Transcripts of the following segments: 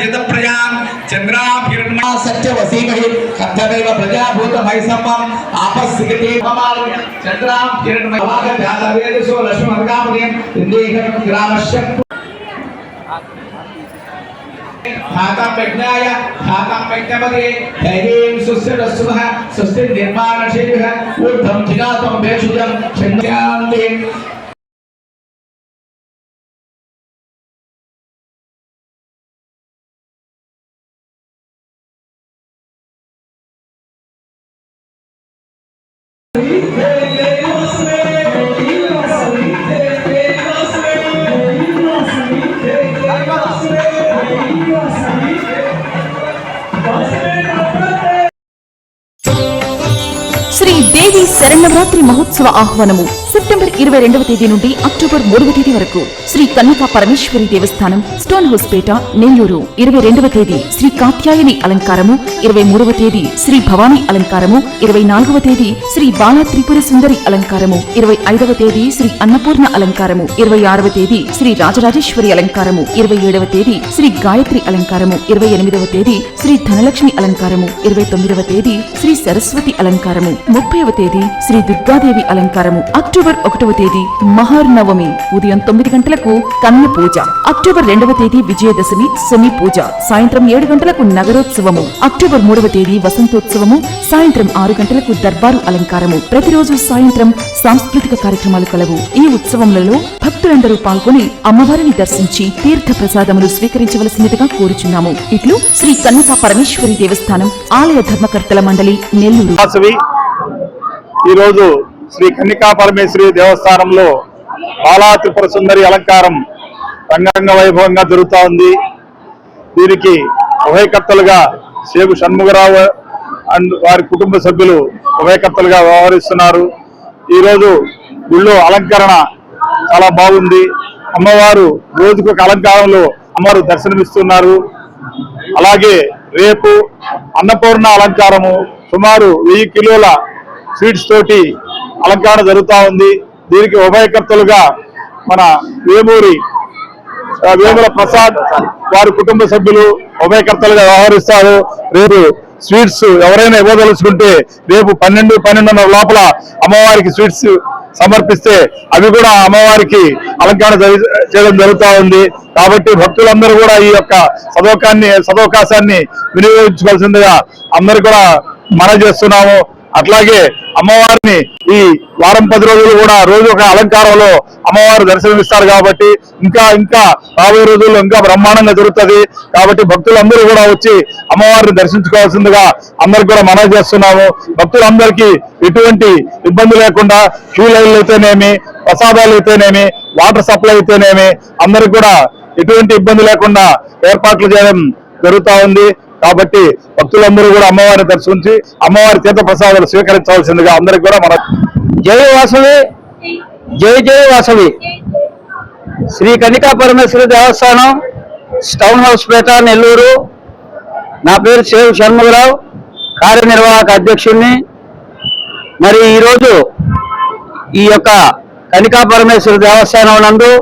జితప్రజాం చంద్రాభిర్మా సత్యవసీమహి కథమేవ ప్రజాభూతమైసమ్మం ఆపస్సిగతే మమాలు చంద్రాం కిరణమయ భాగవ్యాధవేదసో లక్ష్మణగామదేం ఇందేహం గ్రామశ్య హాతం ప్రజ్ఞాయ హాతం ప్రజ్ఞపదే ధైర్యం సుస్థిరస్సుమః సుస్థి నిర్మాణశీలः ఊర్ధ్వం జిగాతం భేషుజం చంద్రాంతే శ్రీ దేవి శరణవరాత్రి మహోత్సవ ఆహ్వానము. సెప్టెంబర్ ఇరవై రెండవ తేదీ నుండి అక్టోబర్ మూడవ తేదీ వరకు శ్రీ కన్యకా పరమేశ్వరి దేవస్థానం స్టోన్ హౌస్ పేట నెల్లూరు. ఇరవై రెండవ తేదీ శ్రీ కాత్యాయని అలంకారము ఇరవై మూడవ తేదీ శ్రీ భవానీ అలంకారము ఇరవై నాలుగవ తేదీ శ్రీ బాలా త్రిపుర సుందరి అలంకారము ఇరవై ఐదవ తేదీ శ్రీ అన్నపూర్ణ అలంకారము ఇరవై ఆరవ తేదీ శ్రీ రాజరాజేశ్వరి అలంకారము ఇరవై ఏడవ తేదీ శ్రీ గాయత్రి అలంకారము ఇరవై ఎనిమిదవ తేదీ శ్రీ ధనలక్ష్మి అలంకారము ఇరవై తొమ్మిదవ తేదీ శ్రీ సరస్వతి అలంకారము ముప్పైవ తేదీ శ్రీ దుర్గాదేవి అలంకారము అక్టోబర్ ఒకటవ తేదీ మహార్నవమి ఉదయం తొమ్మిది గంటలకు కన్య పూజ. అక్టోబర్ రెండవ తేదీ విజయదశమి శని పూజ. సాయంత్రం ఏడు గంటలకు నగరోత్సవము. అక్టోబర్ మూడవ తేదీ వసంతోత్సవము. సాయంత్రం ఆరు గంటలకు దర్బారు అలంకారము. ప్రతిరోజు సాయంత్రం సాంస్కృతిక కార్యక్రమాలు కలవు. ఈ ఉత్సవములలో భక్తులందరూ పాల్గొని అమ్మవారిని దర్శించి తీర్థ ప్రసాదములు స్వీకరించవలసినదిగా కోరుచున్నాము. ఇట్లు శ్రీ కన్యకా పరమేశ్వరి దేవస్థానం ఆలయ ధర్మకర్తల మండలి నెల్లూరు. ఈరోజు శ్రీ కన్నికా పరమేశ్వరి దేవస్థానంలో బాలా త్రిపుర సుందరి అలంకారం రంగరంగ వైభవంగా జరుగుతా ఉంది. దీనికి ఉభయకర్తలుగా సేగు షణ్ముఖరావు అండ్ వారి కుటుంబ సభ్యులు ఉభయకర్తలుగా వ్యవహరిస్తున్నారు. ఈరోజు గుళ్ళో అలంకరణ చాలా బాగుంది. అమ్మవారు రోజుకొక అలంకారంలో అమ్మవారు దర్శనమిస్తున్నారు. అలాగే రేపు అన్నపూర్ణ అలంకారము సుమారు వెయ్యి కిలోల స్వీట్స్ తోటి అలంకరణ జరుగుతూ ఉంది. దీనికి ఉభయకర్తలుగా మన వేమూరి వేముల ప్రసాద్ వారి కుటుంబ సభ్యులు ఉభయకర్తలుగా వ్యవహరిస్తారు. రేపు స్వీట్స్ ఎవరైనా ఇవ్వదలుచుకుంటే రేపు పన్నెండు పన్నెండున్నర లోపల అమ్మవారికి స్వీట్స్ సమర్పిస్తే అవి కూడా అమ్మవారికి అలంకరణ చేయడం జరుగుతూ ఉంది. కాబట్టి భక్తులందరూ కూడా ఈ యొక్క సదవకాన్ని సదవకాశాన్ని వినియోగించుకోవాల్సిందిగా అందరు కూడా మన చేస్తున్నాము. అట్లాగే అమ్మవారిని ఈ వారం పది రోజులు కూడా రోజు ఒక అలంకారంలో అమ్మవారు దర్శనమిస్తారు కాబట్టి ఇంకా ఇంకా రాబోయే రోజుల్లో ఇంకా బ్రహ్మాండంగా జరుగుతుంది. కాబట్టి భక్తులందరూ కూడా వచ్చి అమ్మవారిని దర్శించుకోవాల్సిందిగా అందరికి కూడా మనవి చేస్తున్నాము. భక్తులందరికీ ఎటువంటి ఇబ్బంది లేకుండా క్యూ లైన్లు అయితేనేమి ప్రసాదాలు అయితేనేమి వాటర్ సప్లై అయితేనేమి అందరికి కూడా ఎటువంటి ఇబ్బంది లేకుండా ఏర్పాట్లు చేయడం జరుగుతా ఉంది. కాబట్టి భక్తులందరూ కూడా అమ్మవారిని దర్శించి అమ్మవారి తీర్థ ప్రసాదాలు స్వీకరించవలసిందిగా అందరికి కూడా మన జయ వాసవి. జయ జయ వాసవి. శ్రీ కనికా పరమేశ్వరి దేవస్థానం టౌన్ హౌస్ పేట నెల్లూరు. నా పేరు శివ షణ్ముగరావు కార్యనిర్వాహక అధ్యక్షుడిని మరి ఈరోజు ఈ యొక్క కనికా పరమేశ్వరి దేవస్థానం నందు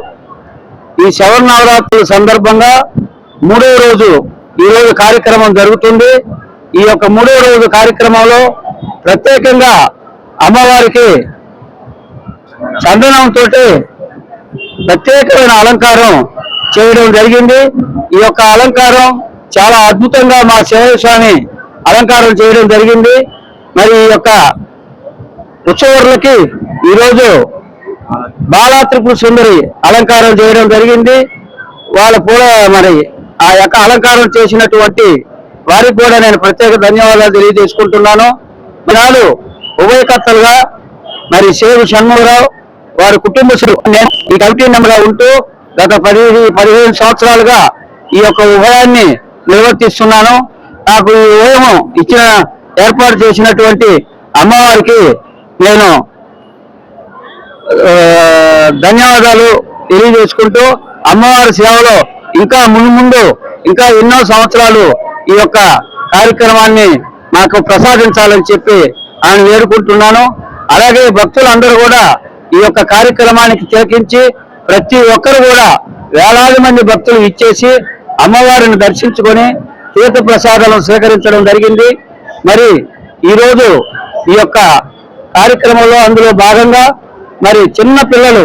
ఈ శవర నవరాత్రుల సందర్భంగా మూడో రోజు ఈ రోజు కార్యక్రమం జరుగుతుంది. ఈ యొక్క మూడో రోజు కార్యక్రమంలో ప్రత్యేకంగా అమ్మవారికి చందనంతో ప్రత్యేకమైన అలంకారం చేయడం జరిగింది. ఈ యొక్క అలంకారం చాలా అద్భుతంగా మా శివయ్య అలంకారం చేయడం జరిగింది. మరి ఈ యొక్క ఉత్సవర్లకి ఈరోజు బాలా త్రిపుర సుందరి అలంకారం చేయడం జరిగింది. వాళ్ళ కూడా మరి ఆ యొక్క అలంకారం చేసినటువంటి వారికి కూడా నేను ప్రత్యేక ధన్యవాదాలు తెలియజేసుకుంటున్నాను. నాడు ఉభయకర్తలుగా మరి శేవు షణ్ముగరావు వారి కుటుంబ నేను ఈ కమిటీ మెంబర్గా ఉంటూ గత పది పదిహేను సంవత్సరాలుగా ఈ యొక్క ఉభయాన్ని నిర్వర్తిస్తున్నాను. నాకు ఈ ఉభయం ఇచ్చిన ఏర్పాటు చేసినటువంటి అమ్మవారికి నేను ధన్యవాదాలు తెలియజేసుకుంటూ అమ్మవారి సేవలో ఇంకా ముందు ముందు ఇంకా ఎన్నో సంవత్సరాలు ఈ యొక్క కార్యక్రమాన్ని నాకు ప్రసాదించాలని చెప్పి ఆయన వేడుకుంటున్నాను. అలాగే భక్తులందరూ కూడా ఈ యొక్క కార్యక్రమానికి తిలకించి ప్రతి ఒక్కరు కూడా వేలాది మంది భక్తులు ఇచ్చేసి అమ్మవారిని దర్శించుకొని తీర్థ ప్రసాదాలను స్వీకరించడం జరిగింది. మరి ఈరోజు ఈ యొక్క కార్యక్రమంలో అందులో భాగంగా మరి చిన్న పిల్లలు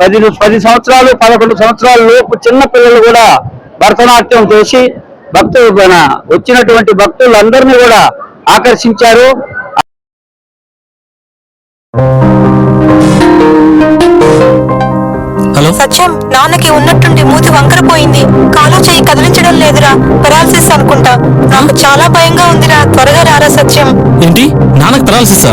పది పది సంవత్సరాలు పదకొండు సంవత్సరాల లోపు చిన్న పిల్లలు కూడా భరతనాట్యం చేసి భక్తులు మన వచ్చినటువంటి భక్తులందరినీ కూడా ఆకర్షించారు. హలో? సత్యం నాన్నకి ఉన్నట్టుండి మూతి వంకరపోయింది కాలు చేయి కదిలించడం లేదురా పెరాలసిస్ అనుకుంటా. నాకు చాలా భయంగా ఉందిరా త్వరగా రారా సత్యం. ఏంటి? నాన్నకు పెరాలసిసా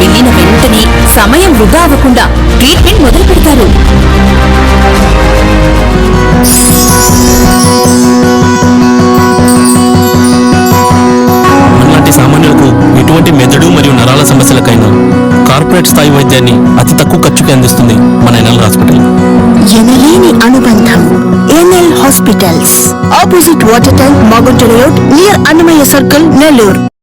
వెళ్ళిన వెంటనే సమయం వృధా అవ్వకుండా ట్రీట్మెంట్ మొదలు పెడతారు. మనలాంటి సామాన్యులకు ఎటువంటి మెదడు మరియు నరాల సమస్యలకైనా కార్పొరేట్ స్థాయి వైద్యాన్ని అతి తక్కువ ఖర్చుకి అందిస్తుంది మన ఎన్ఎల్ హాస్పిటల్. ఎనలేని అనుబంధం NL hospitals. Opposite water tank Magunta layout near Annamayya circle Nellore